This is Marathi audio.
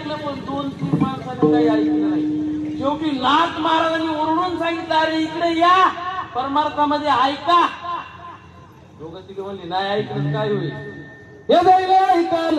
ऐकलं पण दोन तीन माणसांनी काही ऐकलं नाही. शेवटी लात महाराजांनी ओरडून सांगितलं अरे इकडे या. परमार्थामध्ये ऐका. दोघं तिघे म्हणले नाही ऐकलं काय होईल? हे ऐकाल